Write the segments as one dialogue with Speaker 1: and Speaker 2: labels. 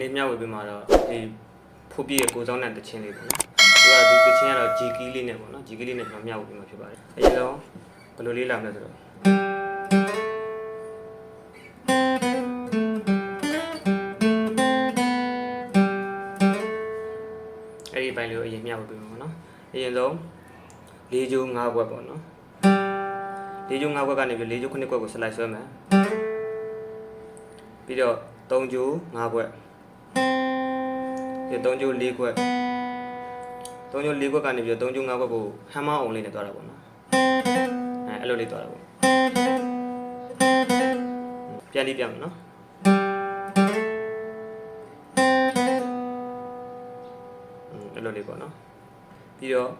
Speaker 1: နေ့မျှဝေပေးမှာတော့ဒီဖို့ပြည့်ရဲ့ကိုစောင်းတဲ့တခြင်းလေးပေါ့နော်သူကဒီတခြင်းကတော့ G key လေးနဲ့ပေါ့နော် G key လေးနဲ့ကျွန်တော်မျှဝေပေးမှာဖြစ်ပါတယ်အရင်ဆုံးဘယ်လိုလေးလာမလဲဆိုတော့အဲ့ဒီဘိုင်လေးကိုအရင်မျှဝေပေးမှာပေါ့နော်အရင်ဆုံး၄ကျိုး၅ဘွက်ပေါ့နော်၄ကျိုး၅ဘွက်ကနေပြီး၄ကျိုး9ဘွက်ကို slide ဆွဲမယ်ပြီးတော့3ကျိုး5ဘွက် ဒီ3ကျိုး4ဘွက်3ကျိုး4ဘွက်ကနေပြီးတော့3ကျိုး5ဘွက်ကိုဟမ်မာအောင်လေးနဲ့တွားတာပေါ့နော်အဲအဲ့လိုလေးတွားတာပေါ့ပြန်ပြီးပြန်မယ်နော်အဲ့လိုလေးပေါ့နော်ပြီးတော့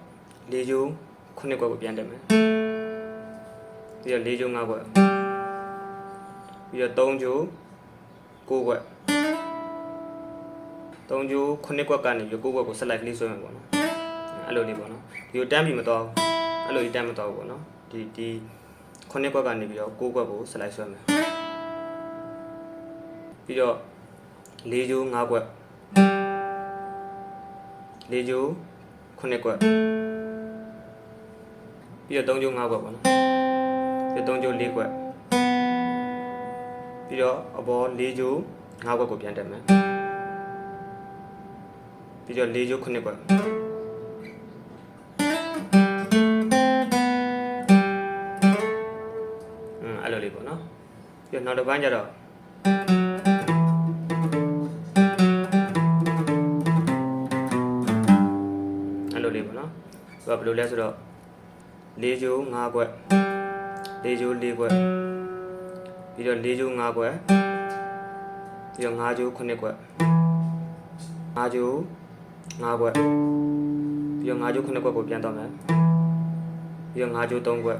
Speaker 1: ၄ကျိုး9ဘွက်ကိုပြန်တက်မယ်ပြီးတော့၄ကျိုး5ဘွက်ပြီးတော့3ကျိုး6ဘွက် 3ကျိုး9ဘွက်ကနေပြီး9ဘွက်ကိုဆက်လိုက်ကလေးဆွဲမယ်ပေါ့နော်အဲ့လိုလေးပေါ့နော်ဒီကိုတန်းပြီးမတော့အဲ့လိုကြီးတန်းမတော့ဘူးပေါ့နော်ဒီဒီ9ဘွက်ကနေပြီးတော့9ဘွက်ကိုဆက်လိုက်ဆွဲမယ်ပြီးတော့၄ကျိုး5ဘွက်၄ကျိုး9ဘွက်ပြီးတော့3ကျိုး5ဘွက်ပေါ့နော်ပြီးတော့3ကျိုး4ဘွက်ပြီးတော့အပေါ်၄ကျိုး5ဘွက်ကိုပြန်တက်မယ် ပြီးတော့၄ကျိုး9ဘွက်อืมအဲ့လိုလေးပေါ့နော်ပြီးတော့နောက်တစ်ပိုင်းကျတော့အဲ့လိုလေးပေါ့နော်သူကဘယ်လိုလဲဆိုတော့၄ကျိုး5ဘွက်၄ကျိုး4ဘွက်ပြီးတော့၄ကျိုး5ဘွက်ပြီးတော့5ကျိုး9ဘွက်5ကျိုး 5ဘွက်ပြီးတော့5ကျိုး9ဘွက်ကိုပြန်တော့မယ်ပြီးတော့5ကျိုး3ဘွက်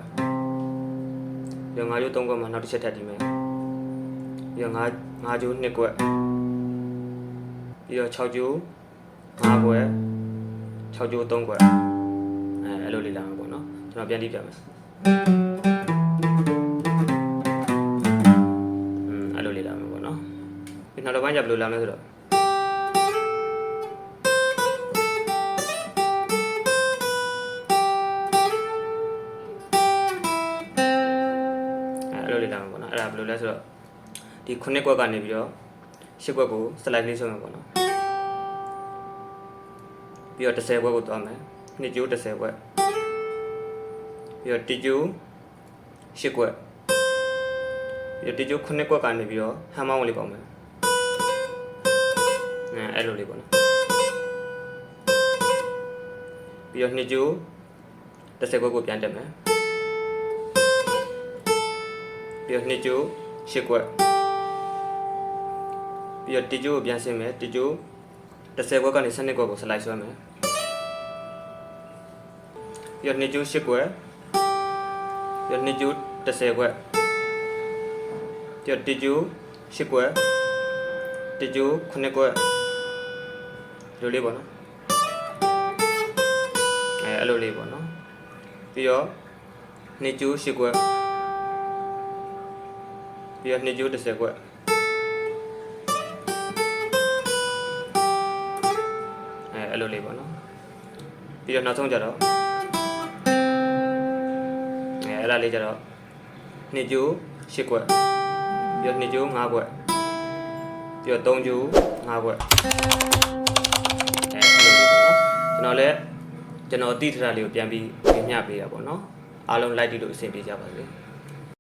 Speaker 1: ပြီးတော့5ကျိုး3ဘွက်မှာနောက်တစ်ချက်ထပ်တည်မယ်ပြီးတော့5 5ကျိုး2ဘွက်ပြီးတော့6ကျိုး5ဘွက်6ကျိုး3ဘွက်အဲအဲ့လိုလေးလာမှာပေါ့နော်ကျွန်တော်ပြန်ကြည့်ပြမယ်อืมအဲ့လိုလေးလာမှာပေါ့နော်ဒီနောက်တစ်ပိုင်းကျဘယ်လိုလာမလဲဆိုတော့ ဘယ်လိုလဲဆိုတော့ဒီ9ကွက်ကနေပြီးတော့10ကွက်ကို slide လေးဆွဲမှာပေါ့နော်ပြီးတော့10ကွက်ကိုသွားမယ်နှစ်ကျိုး10ကွက်ပြီးတော့တကျိုး10ကွက်ပြီးတော့တကျိုး9ကွက်ကနေပြီးတော့ဟမ်မောင်းလေးပေါက်မယ်အဲအဲ့လိုလေးပေါ့နော်ပြီးတော့နှစ်ကျိုး10ကွက်ကိုပြန်တက်မယ် ပြီးတော့နှစ်ကျိုး10ကွက်ပြီးတော့တကျိုးကိုပြန်ဆင်းမယ်တကျိုး10ကွက်ကနေ12ကွက်ကို slide ဆွဲမယ်ပြီးတော့နှစ်ကျိုး10ကွက်ပြီးတော့နှစ်ကျိုး10ကွက်ပြီးတော့တကျိုး10ကွက်တကျိုး9ကွက်ဒီလိုလေးပေါ့နော်အဲအဲ့လိုလေးပေါ့နော်ပြီးတော့နှစ်ကျိုး10ကွက် ပြီးတော့နှစ်ကျိုး10ကွက်အဲအဲ့လိုလေးပေါ့နော်ပြီးတော့နောက်ဆုံးကြတော့အဲအဲ့ဒါလေးကြတော့နှစ်ကျိုး10ကွက်ပြီးတော့နှစ်ကျိုး5ကွက်ပြီးတော့3ကျိုး5ကွက်အဲအဲ့လိုလေးပေါ့နော်ကျွန်တော်လည်းကျွန်တော်တိထရလေးကိုပြန်ပြီးပြင်မျှပေးတာပေါ့နော်အားလုံးလိုက်တီလို့အဆင်ပြေကြပါစေ